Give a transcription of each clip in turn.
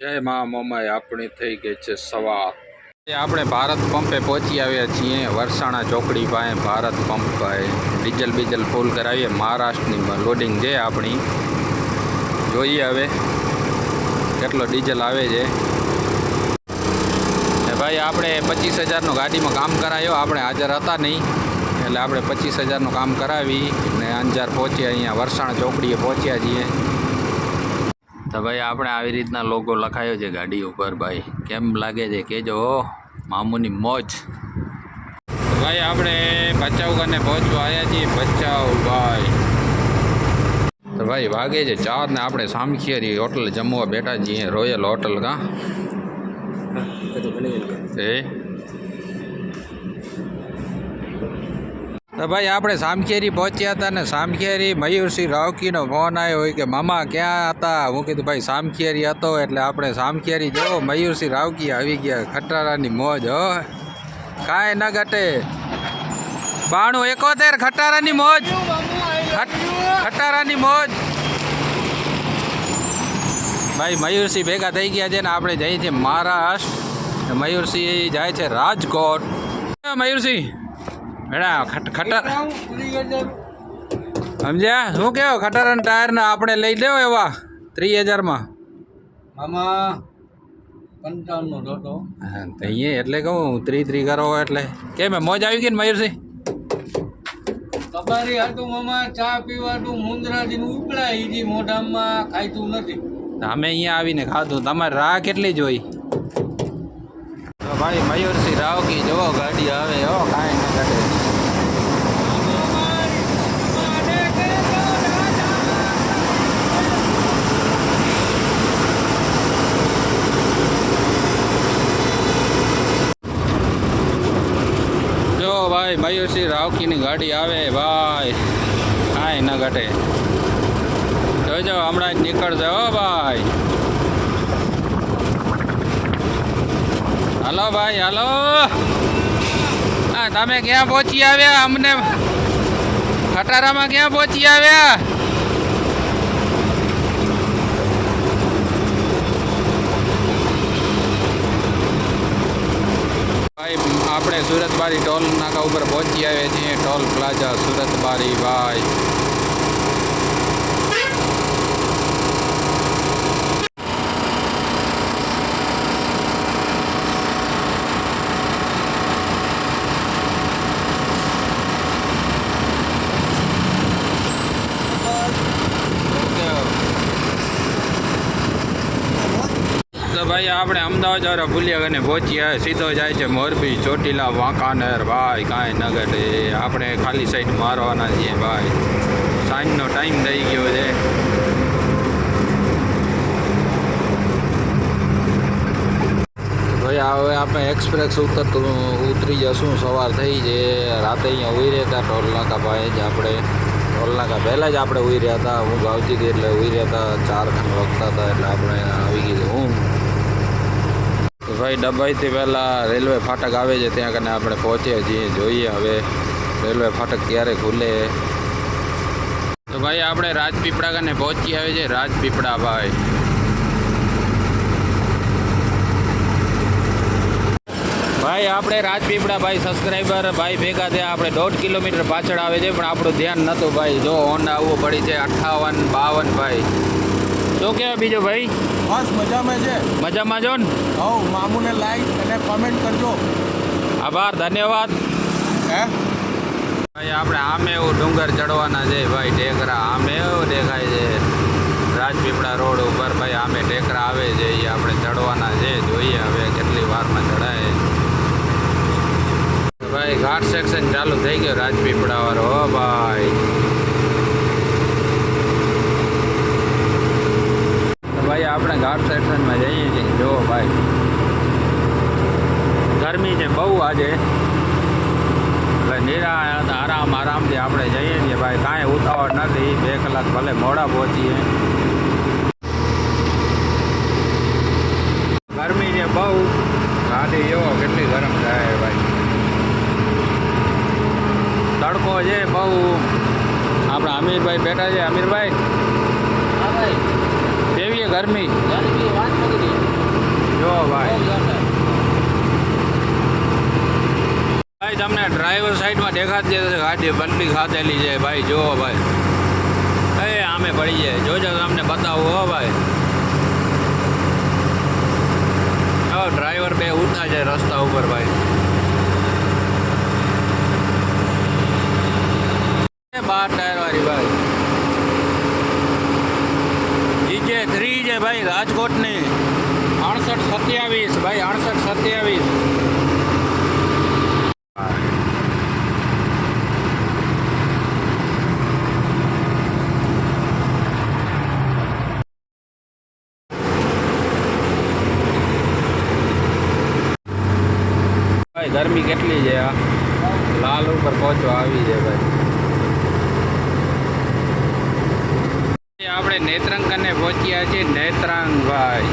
જય મા મોમાય આપણી થઈ ગઈ છે સવાર. આપણે ભારત પંપે પહોંચી આવ્યા છીએ, વરસાણા ચોકડી પાસે, ભારત પંપ પાસે. ડીઝલ બીજલ ફૂલ કરાવીએ, મહારાષ્ટ્રની લોડિંગ છે આપણી. જોઈએ હવે કેટલો ડીઝલ આવે છે. ભાઈ, આપણે પચીસ હજારનું ગાડીમાં કામ કરાયો, આપણે હાજર હતા નહીં. એટલે આપણે પચીસ હજારનું કામ કરાવી ને અંજાર પહોંચ્યા અહીંયા વરસાણા ચોકડીએ પહોંચ્યા છીએ. તો ભાઈ આપણે આવી રીતના લોગો લખાયો છે ગાડી ઉપર ભાઈ. કેમ લાગે છે? કેજો મામુની મોજ. ભાઈ આપણે ભચાઉ કને પહોંચવા આવ્યા છીએ. ભચાઉ ભાઈ. તો ભાઈ વાગે છે ચાર ને આપણે સામખિયારી હોટલ જમવા બેઠા છીએ રોયલ હોટલ કાં? એ? ભાઈ, આપણે સામખેરી પહોંચ્યા હતા ને સામખિયારી મયુરસિંહ રાવકીનો ફોન આવ્યો હોય કે, મામા, ક્યાં હતા? હું કીધું, ભાઈ સામખિયારી હતો એટલે આપણે સામખિયારી જો મયુરસિંહ રાવકી આવી ગયા, ખટારાની મોજ, હો. કાંઈ ન ઘટે. બાણું એકોતેર, ખટારાની મોજ. ખટ- ખટારાની મોજ. ભાઈ, મયુરસિંહ ભેગા થઈ ગયા છે ને આપણે જઈએ છીએ મહારાષ્ટ્ર. મયુરસિંહ જાય છે રાજકોટ. મયુરસિંહ ખટ ખટાર. સમજ્યા? શું કેવો ખટારાના ટાયરના? આપણે લઈ લેવો એવા ત્રીસ હજારમાં. અહીંયા એટલે કહું ત્રી ત્રી કરો એટલે. કેમ મોજ આવી ગઈ ને મયુરસિંહ? તમારી મામા ચા પીવાનું મુંદરાજીનું ઉપડા ઈજી મોઢામાં ખાઈતું નથી. અમે અહીંયા આવીને ખાધું. તમારે રાહ કેટલી જોઈ? તો ભાઈ મયુરસિંહ રાવકી જુઓ ગાડી આવે હો કાંઈ ન ઘટે જો ભાઈ રાવકીની ગાડી આવે, ભાઈ. કાંઈ ન ઘટે. જોજો હમણાં જ નીકળશે, હો, ભાઈ. હાલો ભાઈ, હાલો. હા તમે ક્યાં પહોંચી આવ્યા? અમને ખટારામાં ક્યાં પહોંચી આવ્યા? ભાઈ આપણે સુરતબારી ટોલ નાકા ઉપર પહોંચી આવ્યા છીએ. ટોલ પ્લાઝા સુરતબારી ભાઈ. તો ભાઈ આપણે અમદાવાદ વાળા ભૂલ્યા અને પહોંચ્યા સીધો જાય છે મોરબી, ચોટીલા, વાંકાનેર. ભાઈ, કાંઈ ન ઘટે. આપણે ખાલી સાઈડ મારવાના છીએ ભાઈ. સાંજનો ટાઈમ થઈ ગયો છે. ભાઈ હવે આપણે એક્સપ્રેસ ઉતરતું ઉતરી જશું. સવાર થઈ છે. રાતે અહીંયા ઉઈ રહેતા ટોલ નાકા ભાઈ જ આપણે. ટોલ નાકા પહેલાં જ આપણે ઉઈ રહ્યા હતા. હું ભાવતી હતી એટલે ઉઈ રહ્યા હતા. ચાર ખંડ વખતા હતા એટલે આપણે આવી ગઈ હું ભાઈ ડબાઈથી પહેલાં રેલવે ફાટક આવે છે, ત્યાં કને આપણે પહોંચીએ છીએ, જોઈએ હવે રેલવે ફાટક ક્યારે ખુલે. તો ભાઈ, આપણે રાજપીપળા કને પહોંચી આવે છે, રાજપીપળા ભાઈ. ભાઈ, આપણે રાજપીપળા ભાઈ સબસ્ક્રાઈબર ભાઈ ભેગા થયા, આપણે દોઢ કિલોમીટર પાછળ આવે છે, પણ આપણું ધ્યાન નહોતું ભાઈ. જો હોન્ડા આવવું પડી છે અઠ્ઠાવન બાવન ભાઈ. શું કહેવાય બીજો ભાઈ? બસ મજામાં છે. મજામાં જો ને? હવ મામુને લાઈક અને કોમેન્ટ કરજો. આભાર ધન્યવાદ. હે? ભાઈ આપણે આમે એવું ડુંગર ચડવાના છે ભાઈ ટેકરા આમે એવું દેખાય છે. રાજપીપળા રોડ ઉપર ભાઈ આમે ટેકરા આવે છે. એ આપણે ચડવાના છે. જોઈએ હવે કેટલી વારમાં ચડાય. ભાઈ ઘાટ સેક્શન ચાલુ થઈ ગયો રાજપીપળા વાળો. હો ભાઈ તો ભાઈ આપણે ઘાટ સેક્શનમાં જઈએ છીએ. જો ભાઈ, ગરમી છે બહુ આજે. એટલે નિરા આરામ આરામથી આપણે જઈએ છીએ ભાઈ. કાંઈ ઉતાવળ નથી, બે કલાક ભલે મોડા પહોંચીએ. ગરમી છે બહુ. ગાડી એવો કેટલી ગરમ થાય ભાઈ. તડકો છે બહુ. આપણા અમીરભાઈ બેઠા છે. અમીરભાઈ ગરમી. જો ભાઈ. ભાઈ તમને ડ્રાઈવર સાઈડમાં દેખાતી હશે ગાડી બંડી ખાધેલી છે. ભાઈ જો ભાઈ. એ આમે પડી જાય. જોજો તમને બતાવું હો ભાઈ. ડ્રાઈવર બે ઉઠા છે રસ્તા ઉપર ભાઈ. બાર ટાયર વાળી ભાઈ. છે ભાઈ, રાજકોટની. અડસઠ સત્યાવીસ, ભાઈ, અડસઠ સત્યાવીસ. ભાઈ, ગરમી કેટલી છે આ? લાલ ઉપર પહોંચો આવી છે, ભાઈ. આપણે નેત્રંગ કને પહોંચ્યા છીએ નેત્રાંગ ભાઈ.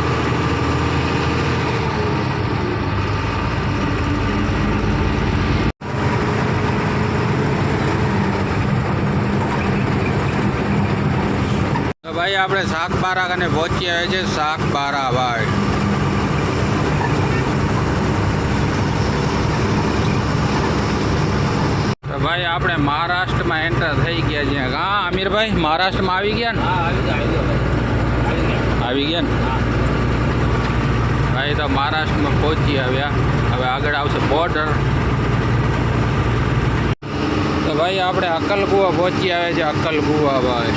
ભાઈ, આપણે શાક બારા કને પહોંચ્યા આવ્યા છે. શાક બારા ભાઈ તો ભાઈ આપણે મહારાષ્ટ્રમાં એન્ટર થઈ ગયા છીએ હા અમીરભાઈ મહારાષ્ટ્રમાં આવી ગયા ને? આવી ગયા ને? ભાઈ તો મહારાષ્ટ્રમાં પહોંચી આવ્યા. હવે આગળ આવશે બોર્ડર તો ભાઈ આપણે અક્કલકુવા પહોંચી આવ્યા છે અક્કલકુવા ભાઈ.